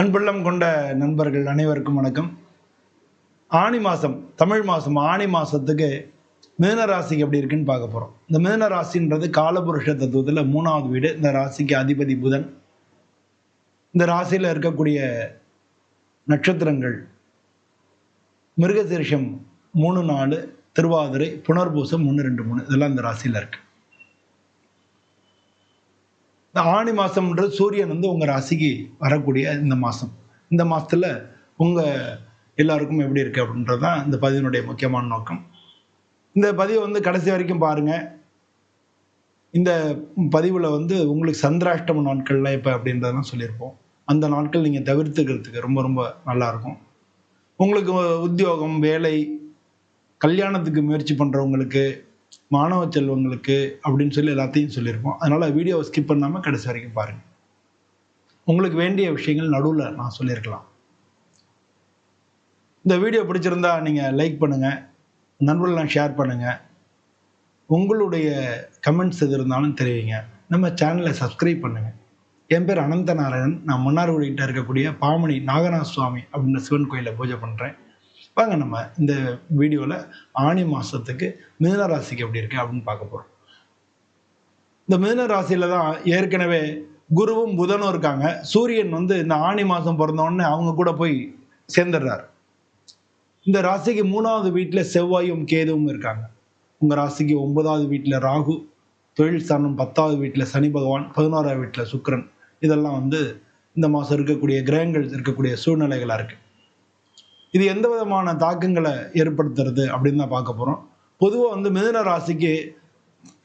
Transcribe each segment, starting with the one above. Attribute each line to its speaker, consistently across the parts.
Speaker 1: அன்புள்ளம் கொண்ட நண்பர்கள் அனைவருக்கும் வணக்கம். ஆணி மாதம் தமிழ் மாதம் ஆணி மாதத்துக்கு மிதன ராசிக்கு எப்படி இருக்குன்னு பார்க்க போகிறோம் இந்த மிதன ராசின்றது காலபுருஷ தத்துவத்தில் மூணாவது வீடு. இந்த ராசிக்கு அதிபதி புதன். இந்த ராசியில் இருக்கக்கூடிய நட்சத்திரங்கள் மிருகசீரிஷம் மூணு நாலு திருவாதிரை புனர்பூசம் ஒன்று ரெண்டு மூணு இதெல்லாம் இந்த ராசியில் இருக்குது இந்த ஆணி மாதம்ன்றது சூரியன் வந்து உங்கள் ராசிக்கு வரக்கூடிய இந்த மாதம் இந்த மாதத்தில் உங்கள் எல்லாருக்கும் எப்படி இருக்குது அப்படின்றது தான் இந்த பதிவினுடைய முக்கியமான நோக்கம். இந்த பதிவை வந்து கடைசி வரைக்கும் பாருங்கள் இந்த பதிவில் வந்து உங்களுக்கு சந்திராஷ்டம நாட்கள்லாம் இப்போ அப்படின்றதெல்லாம் சொல்லியிருப்போம். அந்த நாட்கள் நீங்கள் தவிர்த்துக்கிறதுக்கு ரொம்ப ரொம்ப நல்லாயிருக்கும். உங்களுக்கு உத்தியோகம் வேலை கல்யாணத்துக்கு முயற்சி பண்ணுறவங்களுக்கு மாணவ செல்வங்களுக்கு அப்படின்னு சொல்லி எல்லாத்தையும் சொல்லியிருப்போம். அதனால் வீடியோவை ஸ்கிப் பண்ணாமல் கடைசி வரைக்கும் பாருங்கள் உங்களுக்கு வேண்டிய விஷயங்கள் நடுவில் நான் சொல்லியிருக்கலாம். இந்த வீடியோ பிடிச்சிருந்தா நீங்கள் லைக் பண்ணுங்கள் நண்பர்கள்லாம் ஷேர் பண்ணுங்கள் உங்களுடைய கமெண்ட்ஸ் எது இருந்தாலும் தெரிவிங்க. நம்ம சேனலை சப்ஸ்கிரைப் பண்ணுங்கள் என் பேர் அனந்த நாராயணன் நான் மன்னார்குடிகிட்ட இருக்கக்கூடிய பாமணி நாகநாத சுவாமி அப்படின்ற சிவன் கோயிலில் பூஜை பண்ணுறேன் வாங்க நம்ம இந்த வீடியோவில் ஆணி மாதத்துக்கு மிதன ராசிக்கு எப்படி இருக்கு அப்படின்னு பார்க்க போகிறோம் இந்த மிதன ராசியில் தான் ஏற்கனவே குருவும் புதனும் இருக்காங்க. சூரியன் வந்து இந்த ஆணி மாதம் பிறந்தோடனே அவங்க கூட போய் சேர்ந்துடுறார். இந்த ராசிக்கு மூணாவது வீட்டில் செவ்வாயும் கேதுவும் இருக்காங்க. உங்கள் ராசிக்கு ஒன்பதாவது வீட்டில் ராகு தொழில் ஸ்தானம் பத்தாவது வீட்டில் சனி பகவான் பதினோராவது வீட்டில் சுக்கரன். இதெல்லாம் வந்து இந்த மாதம் இருக்கக்கூடிய கிரகங்கள் இருக்கக்கூடிய சூழ்நிலைகளாக இருக்குது இது எந்த விதமான தாக்கங்களை ஏற்படுத்துறது அப்படின்னு தான் பார்க்க போகிறோம் பொதுவாக வந்து மிதுன ராசிக்கு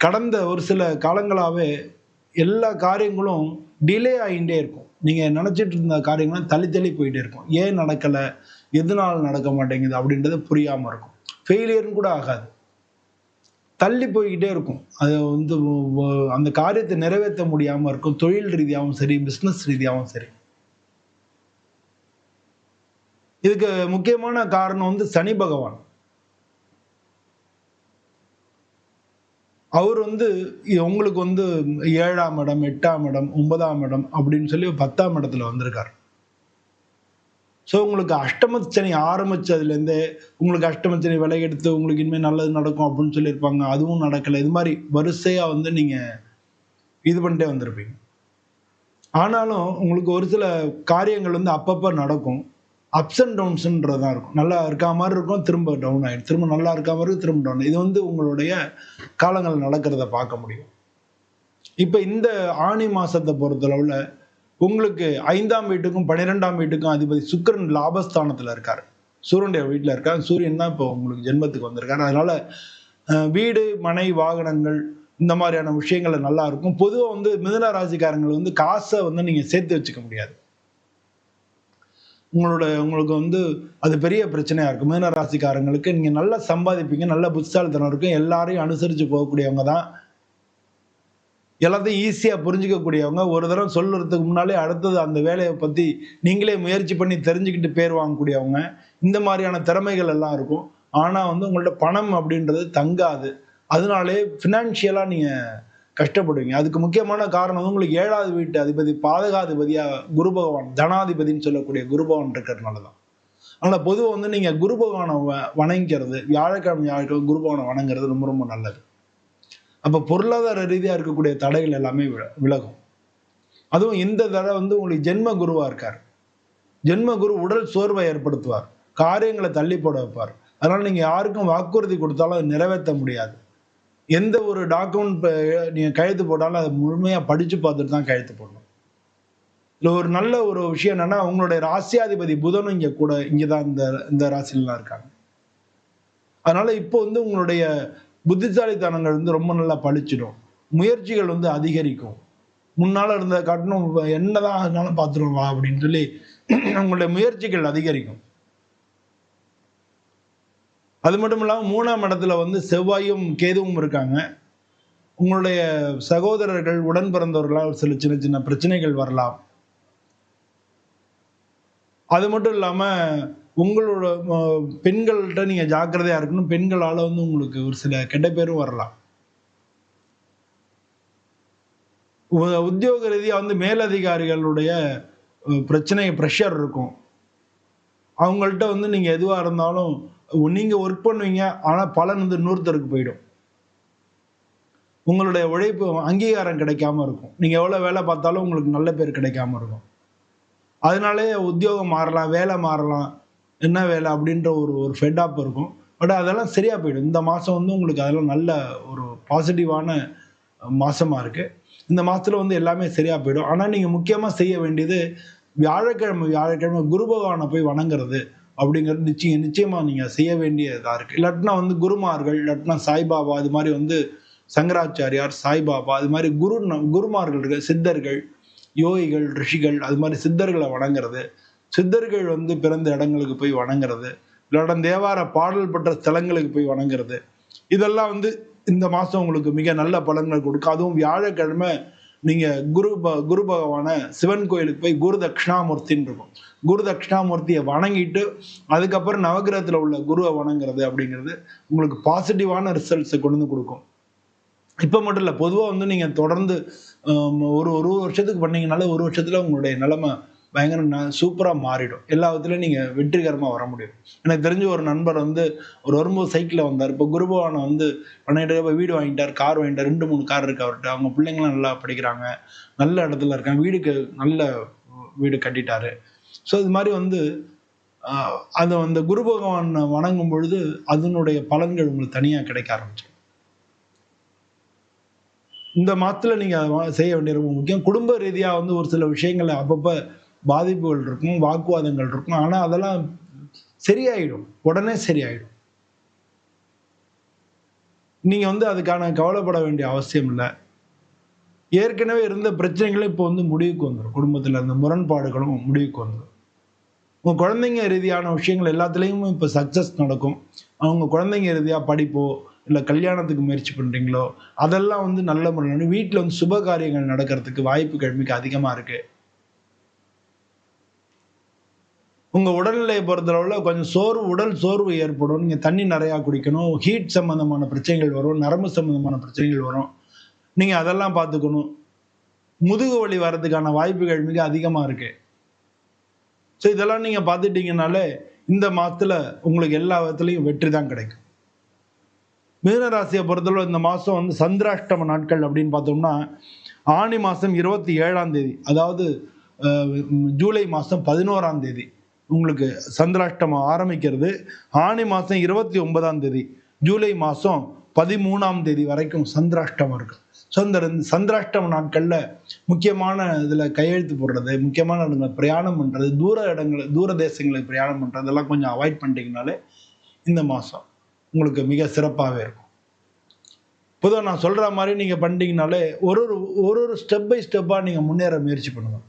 Speaker 1: கடந்த ஒரு சில காலங்களாகவே எல்லா காரியங்களும் டிலே ஆகிட்டே இருக்கும். நீங்கள் நினச்சிட்டு இருந்த காரியங்களும் தள்ளி தள்ளி போயிட்டே இருக்கும். ஏன் நடக்கலை? எதனால் நடக்க மாட்டேங்குது அப்படின்றது புரியாமல் இருக்கும். ஃபெயிலியர்னு கூட ஆகாது. தள்ளி போய்கிட்டே இருக்கும். அது வந்து அந்த காரியத்தை நிறைவேற்ற முடியாமல் இருக்கும். தொழில் ரீதியாகவும் சரி பிஸ்னஸ் ரீதியாகவும் சரி. இதுக்கு முக்கியமான காரணம் வந்து சனி பகவான். அவர் வந்து உங்களுக்கு வந்து ஏழாம் இடம் எட்டாம் இடம் ஒன்பதாம் இடம் அப்படின்னு சொல்லி பத்தாம் இடத்துல வந்திருக்கார். ஸோ உங்களுக்கு அஷ்டமச்சனி ஆரம்பிச்சதுலேருந்தே உங்களுக்கு அஷ்டமச்சனி விலை எடுத்து உங்களுக்கு இனிமேல் நல்லது நடக்கும் அப்படின்னு சொல்லியிருப்பாங்க. அதுவும் நடக்கலை. இது மாதிரி வரிசையாக வந்து நீங்கள் இது பண்ணிட்டே வந்திருப்பீங்க. ஆனாலும் உங்களுக்கு ஒரு சில காரியங்கள் வந்து அப்பப்போ நடக்கும். அப்ஸ் அண்ட் டவுன்ஸுன்றது தான் இருக்கும். நல்லா இருக்கா மாதிரி இருக்கும் திரும்ப டவுன் ஆகிடும் திரும்ப நல்லா இருக்கா மாதிரி திரும்ப டவுன் இது வந்து உங்களுடைய காலங்கள் நடக்கிறத பார்க்க முடியும். இப்போ இந்த ஆணி மாதத்தை பொறுத்தளவில் உங்களுக்கு ஐந்தாம் வீட்டுக்கும் பன்னிரெண்டாம் வீட்டுக்கும் அதிபதி சுக்கரன் லாபஸ்தானத்தில் இருக்கார். சூரியனுடைய வீட்டில் இருக்கார். சூரியன் தான் இப்போ உங்களுக்கு ஜென்மத்துக்கு வந்திருக்காரு. அதனால் வீடு மனை வாகனங்கள் இந்த மாதிரியான விஷயங்கள் நல்லா இருக்கும். பொதுவாக வந்து மிதன ராசிக்காரங்கள் வந்து காசை வந்து நீங்கள் சேர்த்து வச்சுக்க முடியாது. உங்களோட உங்களுக்கு வந்து அது பெரிய பிரச்சனையாக இருக்கும். மீன ராசிக்காரங்களுக்கு நீங்கள் நல்லா சம்பாதிப்பீங்க நல்ல புத்தாலித்தனம் இருக்கும். எல்லாரையும் அனுசரித்து போகக்கூடியவங்க தான். எல்லாத்தையும் ஈஸியாக புரிஞ்சிக்கக்கூடியவங்க. ஒரு தடவை சொல்லுறதுக்கு முன்னாலே அடுத்தது அந்த வேலையை பற்றி நீங்களே முயற்சி பண்ணி தெரிஞ்சுக்கிட்டு பேர் வாங்கக்கூடியவங்க. இந்த மாதிரியான திறமைகள் எல்லாம் இருக்கும். ஆனால் வந்து உங்கள்ட்ட பணம் அப்படின்றது தங்காது. அதனாலே ஃபினான்ஷியலாக நீங்கள் கஷ்டப்படுவீங்க. அதுக்கு முக்கியமான காரணம் வந்து உங்களுக்கு ஏழாவது வீட்டு அதிபதி பாதகாதிபதியாக குரு பகவான் தனாதிபதினு சொல்லக்கூடிய குரு பகவான் இருக்கிறதுனால தான். ஆனால் பொதுவாக வந்து நீங்கள் குரு பகவானை வணங்கிறது வியாழக்கிழமை வியாழக்கிழமை குரு பகவானை வணங்குறது ரொம்ப ரொம்ப நல்லது. அப்போ பொருளாதார ரீதியாக இருக்கக்கூடிய தடைகள் எல்லாமே விலகும். அதுவும் இந்த தடவை வந்து உங்களுக்கு ஜென்ம குருவாக இருக்கார். ஜென்ம குரு உடல் சோர்வை ஏற்படுத்துவார். காரியங்களை தள்ளி போட வைப்பார். அதனால் நீங்கள் யாருக்கும் வாக்குறுதி கொடுத்தாலும் அதை நிறைவேற்ற முடியாது. எந்த ஒரு டாக்குமெண்ட் நீங்கள் கையெழுத்து போட்டாலும் அதை முழுமையாக படித்து பார்த்துட்டு தான் கையெழுத்து போடணும். இல்லை ஒரு நல்ல ஒரு விஷயம் என்னென்னா அவங்களுடைய ராசியாதிபதி புதனும் இங்கே கூட இங்கே தான் இந்த இந்த ராசிலாம் இருக்காங்க. அதனால் இப்போ வந்து உங்களுடைய புத்திசாலித்தனங்கள் வந்து ரொம்ப நல்லா பழிச்சிடும். முயற்சிகள் வந்து அதிகரிக்கும். முன்னால் இருந்த காட்டணும் என்னதான் தான் அதனால பார்த்துருவா அப்படின்னு சொல்லி உங்களுடைய முயற்சிகள் அதிகரிக்கும். அது மட்டும் இல்லாமல் மூணாம் இடத்துல வந்து செவ்வாயும் கேதுவும் இருக்காங்க. உங்களுடைய சகோதரர்கள் உடன் பிறந்தவர்களால் சில சின்ன சின்ன பிரச்சனைகள் வரலாம். அது மட்டும் இல்லாமல் உங்களோட பெண்கள்கிட்ட நீங்கள் ஜாக்கிரதையாக இருக்கணும். பெண்களால் வந்து உங்களுக்கு ஒரு சில கெட்ட பேரும் வரலாம். உத்தியோக ரீதியாக வந்து மேலதிகாரிகளுடைய பிரச்சனை ப்ரெஷர் இருக்கும். அவங்கள்ட்ட வந்து நீங்கள் எதுவாக இருந்தாலும் நீங்கள் ஒர்க் பண்ணுவீங்க ஆனால் பலன் வந்து இன்னொருத்தருக்கு போயிடும். உங்களுடைய உழைப்பு அங்கீகாரம் கிடைக்காம இருக்கும். நீங்கள் எவ்வளோ வேலை பார்த்தாலும் உங்களுக்கு நல்ல பேர் கிடைக்காம இருக்கும். அதனாலே உத்தியோகம் மாறலாம் வேலை மாறலாம் என்ன வேலை அப்படின்ற ஒரு ஒரு ஃபெட்டாப் இருக்கும். பட் அதெல்லாம் சரியாக போயிடும். இந்த மாதம் வந்து உங்களுக்கு அதெல்லாம் நல்ல ஒரு பாசிட்டிவான மாதமாக இருக்குது இந்த மாதத்தில் வந்து எல்லாமே சரியாக போயிடும். ஆனால் நீங்கள் முக்கியமாக செய்ய வேண்டியது வியாழக்கிழமை வியாழக்கிழமை குரு பகவானை போய் வணங்குறது. அப்படிங்கிறது நிச்சயம் நிச்சயமாக நீங்கள் செய்ய வேண்டியதாக இருக்குது இல்லாட்டினா வந்து குருமார்கள் இல்லாட்டினா சாய்பாபா அது மாதிரி வந்து சங்கராச்சாரியார் சாய்பாபா அது மாதிரி குரு குருமார்கள் இருக்க சித்தர்கள் யோகிகள் ரிஷிகள் அது மாதிரி சித்தர்களை வணங்குறது. சித்தர்கள் வந்து பிறந்த இடங்களுக்கு போய் வணங்குறது. இல்லாட்ட தேவார பாடல் பெற்ற ஸ்தலங்களுக்கு போய் வணங்குறது. இதெல்லாம் வந்து இந்த மாதம் உங்களுக்கு மிக நல்ல பலன்கள் கொடுக்கும். அதுவும் வியாழக்கிழமை நீங்கள் குரு ப குரு பகவான சிவன் கோயிலுக்கு போய் குரு தட்சிணாமூர்த்தின்னு இருக்கும். குரு தட்சிணாமூர்த்தியை வணங்கிட்டு அதுக்கப்புறம் நவகிரகத்தில் உள்ள குருவை வணங்குறது அப்படிங்கிறது உங்களுக்கு பாசிட்டிவான ரிசல்ட்ஸை கொண்டு வந்து கொடுக்கும். இப்போ மட்டும் இல்லை பொதுவாக வந்து நீங்கள் தொடர்ந்து ஒரு ஒரு வருஷத்துக்கு பண்ணீங்கனால ஒரு வருஷத்தில் உங்களுடைய நிலைமை பயங்கர சூப்பராக மாறிடும். எல்லா விதத்துலையும் நீங்கள் வெற்றிகரமாக வர முடியும். எனக்கு தெரிஞ்ச ஒரு நண்பர் வந்து ஒரு வரும்போது சைக்கிளில் வந்தார். இப்போ குருபவானை வந்து பண்ணிட்டு போய் வீடு வாங்கிட்டார் கார் வாங்கிட்டார். ரெண்டு மூணு கார் இருக்கு அவர்கிட்ட அவங்க பிள்ளைங்களாம் நல்லா படிக்கிறாங்க. நல்ல இடத்துல இருக்காங்க. வீடுக்கு நல்ல வீடு கட்டிட்டாரு. ஸோ இது மாதிரி வந்து அதை அது அந்த குரு பகவானை வணங்கும் பொழுது அதனுடைய பலன்கள் உங்களுக்கு தனியாக கிடைக்க ஆரம்பிச்சு இந்த மாதத்தில் நீங்கள் அதை செய்ய வேண்டிய ரொம்ப முக்கியம். குடும்ப ரீதியாக வந்து ஒரு சில விஷயங்களை அப்பப்போ பாதிப்புகள் இருக்கும் வாக்குவாதங்கள் இருக்கும். ஆனால் அதெல்லாம் சரியாயிடும். உடனே சரியாயிடும். நீங்கள் வந்து அதுக்கான கவலைப்பட வேண்டிய அவசியம் இல்லை. ஏற்கனவே இருந்த பிரச்சனைகளும் இப்போ வந்து முடிவுக்கு வந்துடும் குடும்பத்தில் இருந்த முரண்பாடுகளும் முடிவுக்கு வந்துடும் உங்கள் குழந்தைங்க ரீதியான விஷயங்கள் எல்லாத்துலேயும் இப்போ சக்ஸஸ் நடக்கும். அவங்க குழந்தைங்க ரீதியாக படிப்போ இல்லை கல்யாணத்துக்கு முயற்சி பண்ணுறீங்களோ அதெல்லாம் வந்து நல்ல முறையில் வீட்டில் வந்து சுப காரியங்கள் நடக்கிறதுக்கு வாய்ப்புகள் மிக அதிகமாக இருக்குது உங்கள் உடல்நிலையை பொறுத்தளவில் கொஞ்சம் சோர்வு உடல் சோர்வு ஏற்படும். நீங்கள் தண்ணி நிறையா குடிக்கணும். ஹீட் சம்மந்தமான பிரச்சனைகள் வரும். நரம்பு சம்மந்தமான பிரச்சனைகள் வரும். நீங்கள் அதெல்லாம் பார்த்துக்கணும். முதுகு வலி வர்றதுக்கான வாய்ப்புகள் மிக அதிகமாக இருக்கு. ஸோ இதெல்லாம் நீங்கள் பார்த்துட்டீங்கனாலே இந்த மாதத்தில் உங்களுக்கு எல்லா விதத்துலையும் வெற்றி தான் கிடைக்கும். மீனராசியை பொறுத்தளவு இந்த மாதம் வந்து சந்திராஷ்டம நாட்கள் அப்படின்னு பார்த்தோம்னா ஆணி மாதம் இருபத்தி ஏழாம் தேதி அதாவது ஜூலை மாதம் பதினோராம் தேதி. உங்களுக்கு சந்திராஷ்டமம் ஆரம்பிக்கிறது. ஆணி மாதம் இருபத்தி ஒன்பதாம் தேதி ஜூலை மாதம் பதிமூணாம் தேதி வரைக்கும் சந்திராஷ்டமம் இருக்குது ஸோ இந்த சந்திராஷ்டம நாட்களில் முக்கியமான இதில் கையெழுத்து போடுறது முக்கியமான இடங்களை பிரயாணம் பண்ணுறது தூர இடங்கள் தூர தேசங்களுக்கு பிரயாணம் பண்ணுறது இதெல்லாம் கொஞ்சம் அவாய்ட் பண்ணிட்டீங்கனாலே இந்த மாதம் உங்களுக்கு மிக சிறப்பாகவே இருக்கும். பொதுவாக நான் சொல்கிற மாதிரி நீங்கள் பண்ணிட்டீங்கனாலே ஒரு ஒரு ஒரு ஒரு ஸ்டெப் பை ஸ்டெப்பாக நீங்கள் முன்னேற முயற்சி பண்ணுங்க.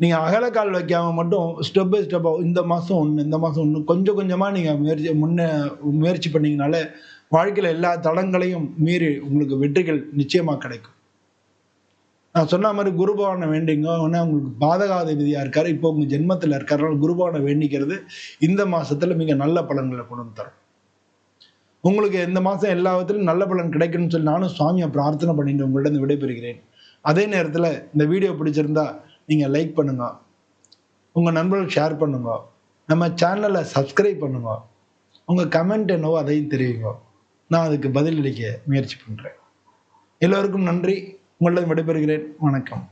Speaker 1: நீங்கள் அகலக்கால் வைக்காமல் மட்டும் ஸ்டெப் பை ஸ்டெப்பாக இந்த மாதம் ஒன்று இந்த மாதம் ஒன்று கொஞ்சம் கொஞ்சமாக நீங்கள் முயற்சி முன்னே முயற்சி பண்ணீங்கனாலே வாழ்க்கையில் எல்லா தளங்களையும் மீறி உங்களுக்கு வெற்றிகள் நிச்சயமாக கிடைக்கும். நான் சொன்ன மாதிரி குருபவனை வேண்டிங்க. உடனே உங்களுக்கு பாதகாதிபதியாக இருக்கார். இப்போ உங்கள் ஜென்மத்தில் இருக்கிறனால குருபவனை வேண்டிக்கிறது இந்த மாதத்தில் மிக நல்ல பலன்களை கொண்டு வந்து தரும். உங்களுக்கு இந்த மாதம் எல்லா விதத்திலும் நல்ல பலன் கிடைக்கணும்னு சொல்லி நானும் சுவாமியை பிரார்த்தனை பண்ணிட்டு உங்கள்கிட்ட விடைபெறுகிறேன். அதே நேரத்தில் இந்த வீடியோ பிடிச்சிருந்தா நீங்கள் லைக் பண்ணுங்க. உங்கள் நண்பர்களுக்கு ஷேர் பண்ணுங்க. நம்ம சேனலை சப்ஸ்கிரைப் பண்ணுங்க. உங்கள் கமெண்ட் என்னவோ அதையும் தெரிவிங்க. நான் அதுக்கு பதிலளிக்க முயற்சி பண்ணுறேன் எல்லோருக்கும் நன்றி. உங்களிடம் விடைபெறுகிறேன். வணக்கம்.